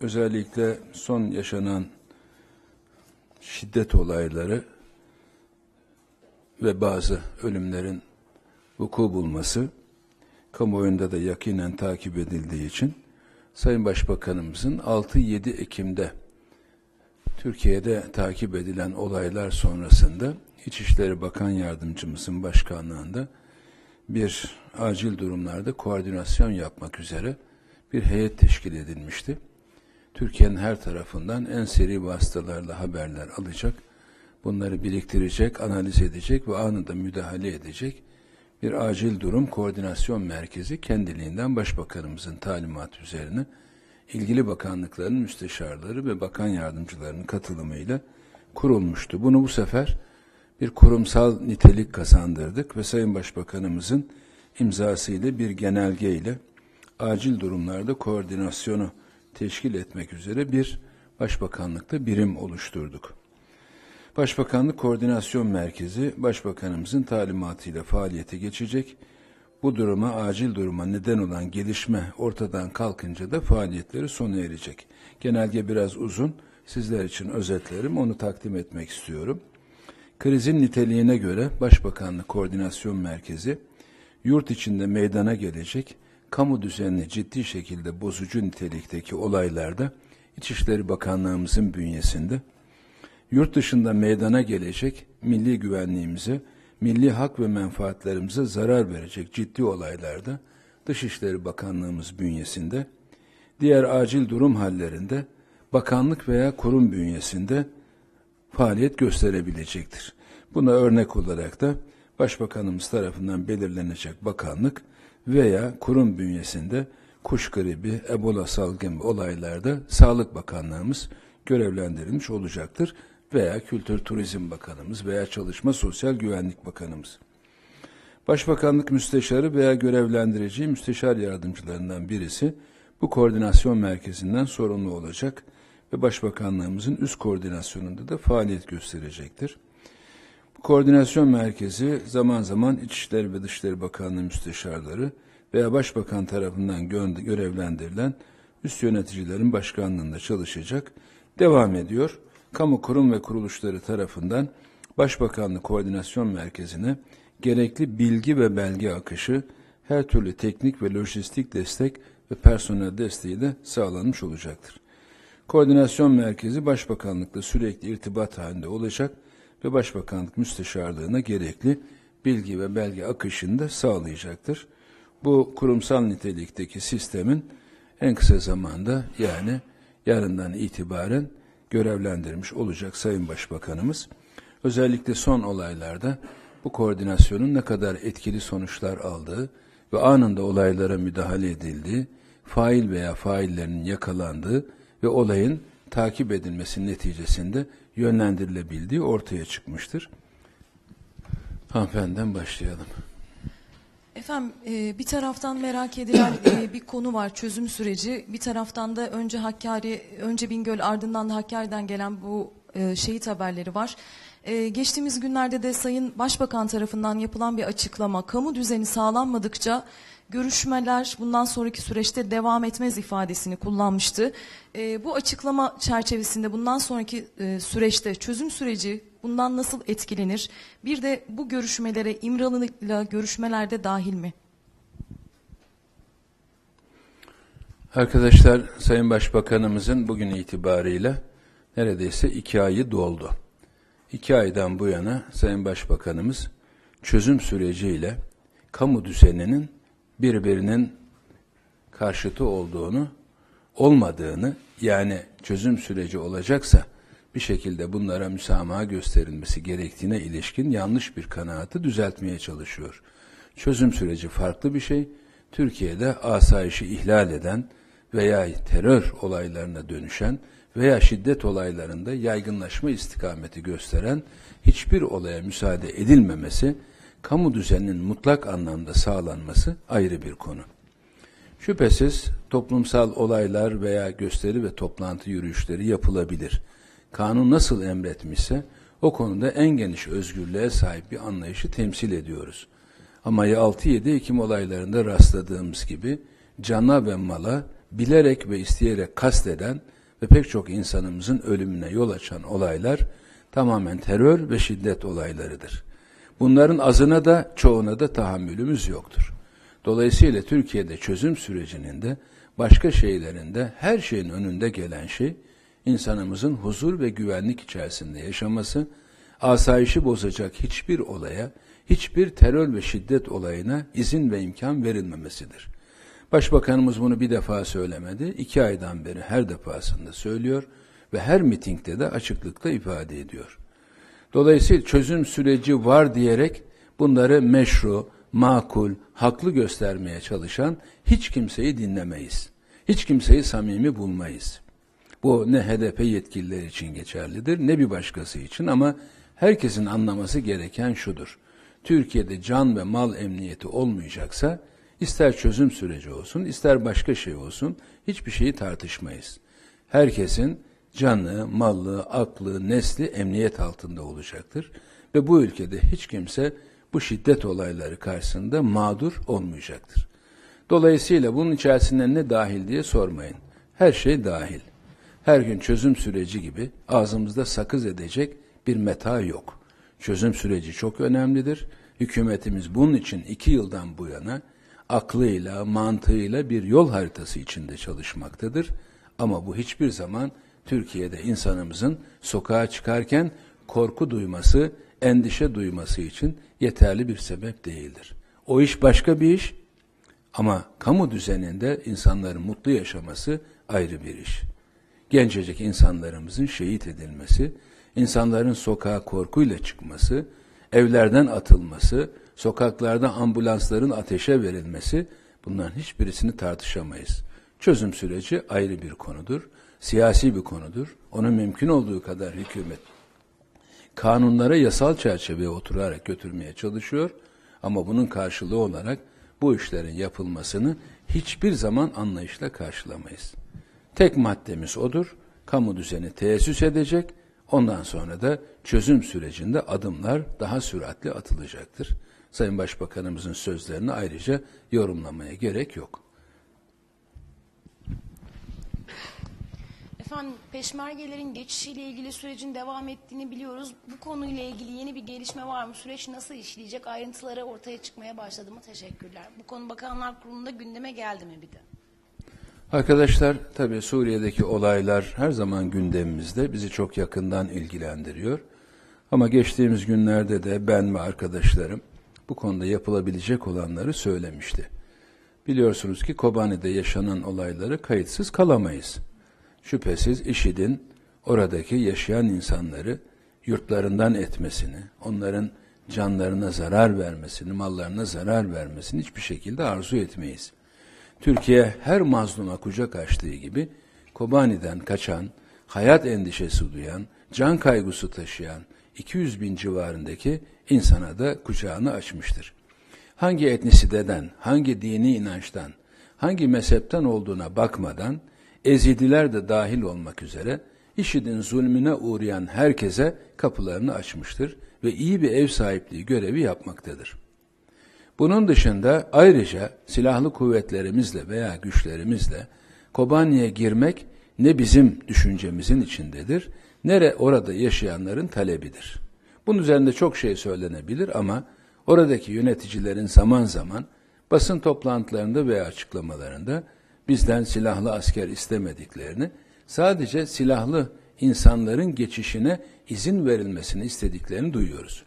özellikle son yaşanan şiddet olayları ve bazı ölümlerin vuku bulması kamuoyunda da yakinen takip edildiği için Sayın Başbakanımızın 6-7 Ekim'de Türkiye'de takip edilen olaylar sonrasında İçişleri Bakan Yardımcımızın başkanlığında bir acil durumlarda koordinasyon yapmak üzere bir heyet teşkil edilmişti. Türkiye'nin her tarafından en seri vasıtalarla haberler alacak, bunları biriktirecek, analiz edecek ve anında müdahale edecek bir acil durum koordinasyon merkezi kendiliğinden Başbakanımızın talimatı üzerine ilgili bakanlıkların müsteşarları ve bakan yardımcılarının katılımıyla kurulmuştu. Bunu bu sefer bir kurumsal nitelik kazandırdık ve Sayın Başbakanımızın imzasıyla bir genelge ile acil durumlarda koordinasyonu teşkil etmek üzere bir başbakanlıkta birim oluşturduk. Başbakanlık Koordinasyon Merkezi Başbakanımızın talimatıyla faaliyete geçecek. Bu duruma, acil duruma neden olan gelişme ortadan kalkınca da faaliyetleri sona erecek. Genelge biraz uzun. Sizler için özetlerim. Onu takdim etmek istiyorum. Krizin niteliğine göre Başbakanlık Koordinasyon Merkezi yurt içinde meydana gelecek kamu düzenini ciddi şekilde bozucu nitelikteki olaylarda İçişleri Bakanlığımızın bünyesinde yurt dışında meydana gelecek milli güvenliğimize, milli hak ve menfaatlerimize zarar verecek ciddi olaylarda Dışişleri Bakanlığımız bünyesinde, diğer acil durum hallerinde bakanlık veya kurum bünyesinde faaliyet gösterebilecektir. Buna örnek olarak da Başbakanımız tarafından belirlenecek bakanlık veya kurum bünyesinde kuş gribi, ebola salgın olaylarda Sağlık Bakanlığımız görevlendirilmiş olacaktır veya Kültür Turizm Bakanımız veya Çalışma Sosyal Güvenlik Bakanımız. Başbakanlık müsteşarı veya görevlendirici müsteşar yardımcılarından birisi bu koordinasyon merkezinden sorumlu olacak ve Başbakanlığımızın üst koordinasyonunda da faaliyet gösterecektir. Koordinasyon merkezi zaman zaman İçişleri ve Dışişleri Bakanlığı müsteşarları veya Başbakan tarafından gö görevlendirilen üst yöneticilerin başkanlığında çalışacak, devam ediyor. Kamu kurum ve kuruluşları tarafından Başbakanlık Koordinasyon Merkezi'ne gerekli bilgi ve belge akışı, her türlü teknik ve lojistik destek ve personel desteği de sağlanmış olacaktır. Koordinasyon Merkezi Başbakanlıkla sürekli irtibat halinde olacak ve Başbakanlık Müsteşarlığına gerekli bilgi ve belge akışını da sağlayacaktır. Bu kurumsal nitelikteki sistemin en kısa zamanda yani yarından itibaren görevlendirmiş olacak Sayın Başbakanımız. Özellikle son olaylarda bu koordinasyonun ne kadar etkili sonuçlar aldığı ve anında olaylara müdahale edildiği, fail veya faillerinin yakalandığı ve olayın takip edilmesi neticesinde yönlendirilebildiği ortaya çıkmıştır. Hanımefendiden başlayalım. Efendim e, bir taraftan merak edilen e, bir konu var çözüm süreci. Bir taraftan da önce Hakkari, önce Bingöl ardından da Hakkari'den gelen bu e, şehit haberleri var. Geçtiğimiz günlerde de Sayın Başbakan tarafından yapılan bir açıklama. Kamu düzeni sağlanmadıkça görüşmeler bundan sonraki süreçte devam etmez ifadesini kullanmıştı. E, bu açıklama çerçevesinde bundan sonraki e, süreçte çözüm süreci bundan nasıl etkilenir? Bir de bu görüşmelere İmralı'yla görüşmelerde dahil mi? Arkadaşlar Sayın Başbakanımızın bugün itibarıyla neredeyse iki ayı doldu. İki aydan bu yana Sayın Başbakanımız çözüm süreciyle kamu düzeninin birbirinin karşıtı olduğunu, olmadığını yani çözüm süreci olacaksa bir şekilde bunlara müsamaha gösterilmesi gerektiğine ilişkin yanlış bir kanaatı düzeltmeye çalışıyor. Çözüm süreci farklı bir şey. Türkiye'de asayişi ihlal eden veya terör olaylarına dönüşen veya şiddet olaylarında yaygınlaşma istikameti gösteren hiçbir olaya müsaade edilmemesi, kamu düzeninin mutlak anlamda sağlanması ayrı bir konu. Şüphesiz toplumsal olaylar veya gösteri ve toplantı yürüyüşleri yapılabilir kanun nasıl emretmişse o konuda en geniş özgürlüğe sahip bir anlayışı temsil ediyoruz. Ama 6-7 Ekim olaylarında rastladığımız gibi cana ve mala bilerek ve isteyerek kasteden ve pek çok insanımızın ölümüne yol açan olaylar tamamen terör ve şiddet olaylarıdır. Bunların azına da çoğuna da tahammülümüz yoktur. Dolayısıyla Türkiye'de çözüm sürecinin de başka şeylerinde her şeyin önünde gelen şey insanımızın huzur ve güvenlik içerisinde yaşaması, asayişi bozacak hiçbir olaya, hiçbir terör ve şiddet olayına izin ve imkan verilmemesidir. Başbakanımız bunu bir defa söylemedi, iki aydan beri her defasında söylüyor ve her mitingde de açıklıkla ifade ediyor. Dolayısıyla çözüm süreci var diyerek bunları meşru, makul, haklı göstermeye çalışan hiç kimseyi dinlemeyiz. Hiç kimseyi samimi bulmayız. Bu ne HDP yetkilileri için geçerlidir ne bir başkası için ama herkesin anlaması gereken şudur. Türkiye'de can ve mal emniyeti olmayacaksa ister çözüm süreci olsun ister başka şey olsun hiçbir şeyi tartışmayız. Herkesin canı, malı, aklı, nesli emniyet altında olacaktır. Ve bu ülkede hiç kimse bu şiddet olayları karşısında mağdur olmayacaktır. Dolayısıyla bunun içerisinde ne dahil diye sormayın. Her şey dahil. Her gün çözüm süreci gibi ağzımızda sakız edecek bir meta yok. Çözüm süreci çok önemlidir. Hükümetimiz bunun için iki yıldan bu yana aklıyla, mantığıyla bir yol haritası içinde çalışmaktadır. Ama bu hiçbir zaman Türkiye'de insanımızın sokağa çıkarken korku duyması, endişe duyması için yeterli bir sebep değildir. O iş başka bir iş ama kamu düzeninde insanların mutlu yaşaması ayrı bir iş. Gencecik insanlarımızın şehit edilmesi, insanların sokağa korkuyla çıkması, evlerden atılması, sokaklarda ambulansların ateşe verilmesi bunların hiçbirisini tartışamayız. Çözüm süreci ayrı bir konudur, siyasi bir konudur. Onu mümkün olduğu kadar hükümet kanunlara yasal çerçeveye oturarak götürmeye çalışıyor ama bunun karşılığı olarak bu işlerin yapılmasını hiçbir zaman anlayışla karşılamayız. Tek maddemiz odur. Kamu düzeni teessüs edecek. Ondan sonra da çözüm sürecinde adımlar daha süratli atılacaktır. Sayın Başbakanımızın sözlerini ayrıca yorumlamaya gerek yok. Efendim peşmergelerin geçişiyle ilgili sürecin devam ettiğini biliyoruz. Bu konuyla ilgili yeni bir gelişme var mı? Süreç nasıl işleyecek? Ayrıntıları ortaya çıkmaya başladı mı? Teşekkürler. Bu konu Bakanlar Kurulu'nda gündeme geldi mi bir de? Arkadaşlar tabii Suriye'deki olaylar her zaman gündemimizde bizi çok yakından ilgilendiriyor. Ama geçtiğimiz günlerde de ben ve arkadaşlarım bu konuda yapılabilecek olanları söylemişti. Biliyorsunuz ki Kobani'de yaşanan olayları kayıtsız kalamayız. Şüphesiz IŞİD'in oradaki yaşayan insanları yurtlarından etmesini, onların canlarına zarar vermesini, mallarına zarar vermesini hiçbir şekilde arzu etmeyiz. Türkiye her mazluma kucak açtığı gibi Kobani'den kaçan, hayat endişesi duyan, can kaygısı taşıyan 200 bin civarındaki insana da kucağını açmıştır. Hangi etnisiteden, hangi dini inançtan, hangi mezhepten olduğuna bakmadan Ezidiler de dahil olmak üzere IŞİD'in zulmüne uğrayan herkese kapılarını açmıştır ve iyi bir ev sahipliği görevi yapmaktadır. Bunun dışında ayrıca silahlı kuvvetlerimizle veya güçlerimizle Kobani'ye girmek ne bizim düşüncemizin içindedir, ne orada yaşayanların talebidir. Bunun üzerinde çok şey söylenebilir ama oradaki yöneticilerin zaman zaman basın toplantılarında veya açıklamalarında bizden silahlı asker istemediklerini, sadece silahlı insanların geçişine izin verilmesini istediklerini duyuyoruz.